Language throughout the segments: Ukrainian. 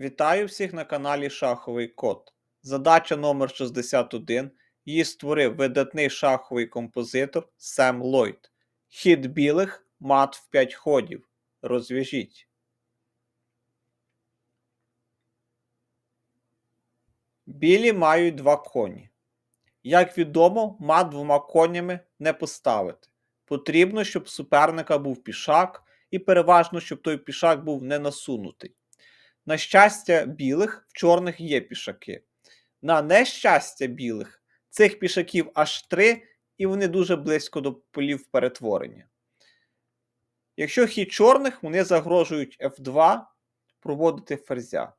Вітаю всіх на каналі Шаховий Код. Задача номер 61. Її створив видатний шаховий композитор Сем Ллойд. Хід білих мат в 5 ходів. Розв'яжіть. Білі мають два коні. Як відомо, мат двома конями не поставити. Потрібно, щоб суперника був пішак, і переважно, щоб той пішак був не насунутий. На щастя білих, в чорних є пішаки. На нещастя білих, цих пішаків аж три, і вони дуже близько до полів перетворення. Якщо хід чорних, вони загрожують F2 проводити ферзя.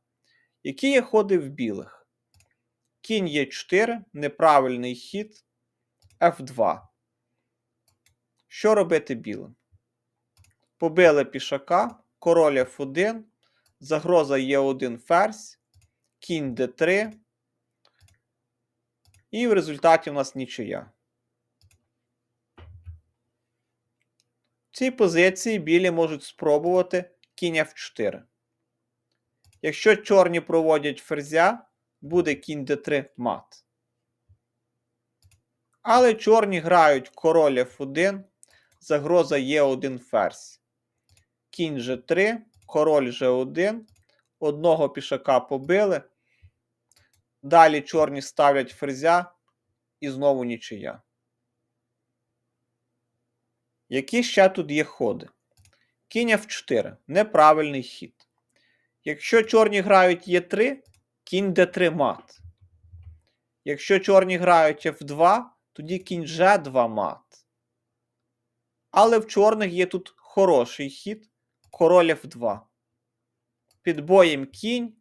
Які є ходи в білих? Кінь є 4, неправильний хід F2. Що робити білим? Побили пішака, король F1, загроза є 1 ферзь, кінь d3. І в результаті у нас нічия. В цій позиції білі можуть спробувати кінь F4. Якщо чорні проводять ферзя, буде кінь d3 мат. Але чорні грають король F1, загроза є 1 ферзь. Кінь G3, король G1, одного пішака побили. Далі чорні ставлять ферзя і знову нічия. Які ще тут є ходи? Кінь F4 неправильний хід. Якщо чорні грають Е3, кінь d3 мат. Якщо чорні грають F2, тоді кінь G2 мат. Але в чорних є тут хороший хід, король F2. Під боєм кінь,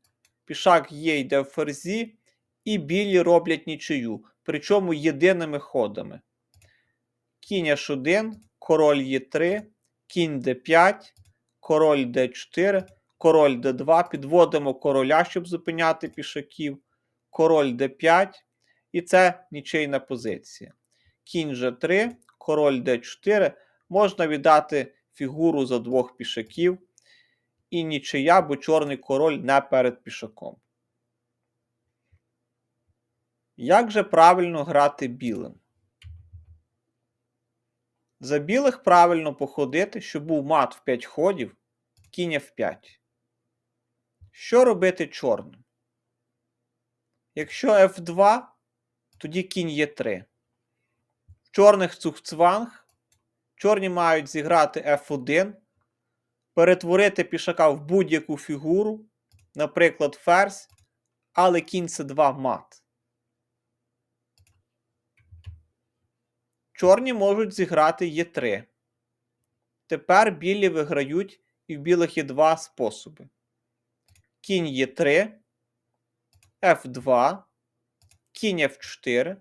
пішак є йде в ферзі, і білі роблять нічию, причому єдиними ходами. Кінь H1, король Е3, кінь d5, король d4, король d2. Підводимо короля, щоб зупиняти пішаків, король d5. І це нічийна позиція. Кінь G3, король d4. Можна віддати фігуру за двох пішаків. І нічия, бо чорний король не перед пішаком. Як же правильно грати білим? За білих правильно походити, щоб був мат в 5 ходів, кінь F5. Що робити чорним? Якщо F2, тоді кінь Е3. В чорних цухцванг. Чорні мають зіграти F1, перетворити пішака в будь-яку фігуру, наприклад, ферзь, але кінь С2 мат. Чорні можуть зіграти Е3. Тепер білі виграють і в білих є два способи. Кінь Е3, F2, кінь F4,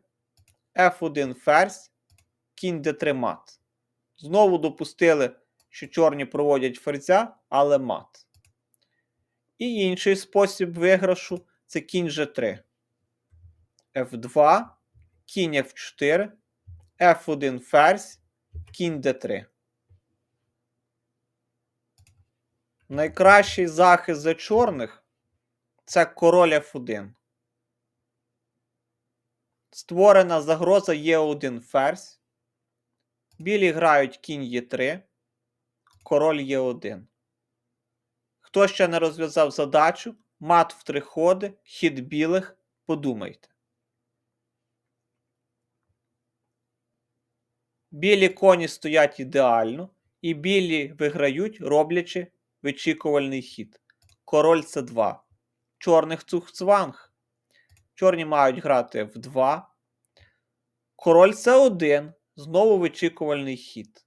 F1 ферзь, кінь d3 мат. Знову допустили, що чорні проводять ферзя, але мат. І інший спосіб виграшу це кінь G3. F2, кінь F4, F1 ферзь, кінь d3. Найкращий захист за чорних це король F1. Створена загроза є 1 ферзь. Білі грають кінь Е3, король Е1. Хто ще не розв'язав задачу, мат в три ходи, хід білих, подумайте. Білі коні стоять ідеально, і білі виграють, роблячи вичікувальний хід. Король С2. Чорних цухцванг. Чорні мають грати F2. Король С1. Знову вичікувальний хід.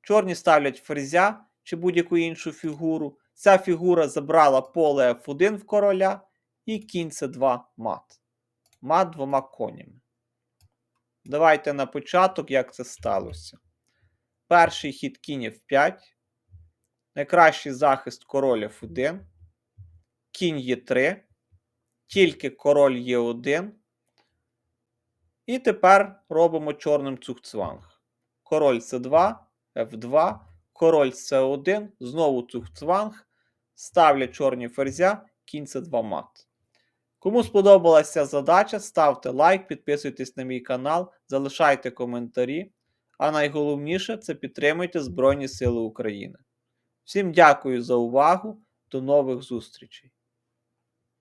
Чорні ставлять ферзя чи будь-яку іншу фігуру. Ця фігура забрала поле F1 в короля і кінь С2 мат. Мат двома конями. Давайте на початок, як це сталося. Перший хід кінь F5. Найкращий захист король F1. Кінь Е3. Тільки король Е1. І тепер робимо чорним цухцванг. Король С2, F2, король С1, знову цухцванг. ставлять чорні ферзя, кінь С2 мат. Кому сподобалася задача, ставте лайк, підписуйтесь на мій канал, залишайте коментарі. А найголовніше це підтримуйте Збройні Сили України. Всім дякую за увагу. До нових зустрічей!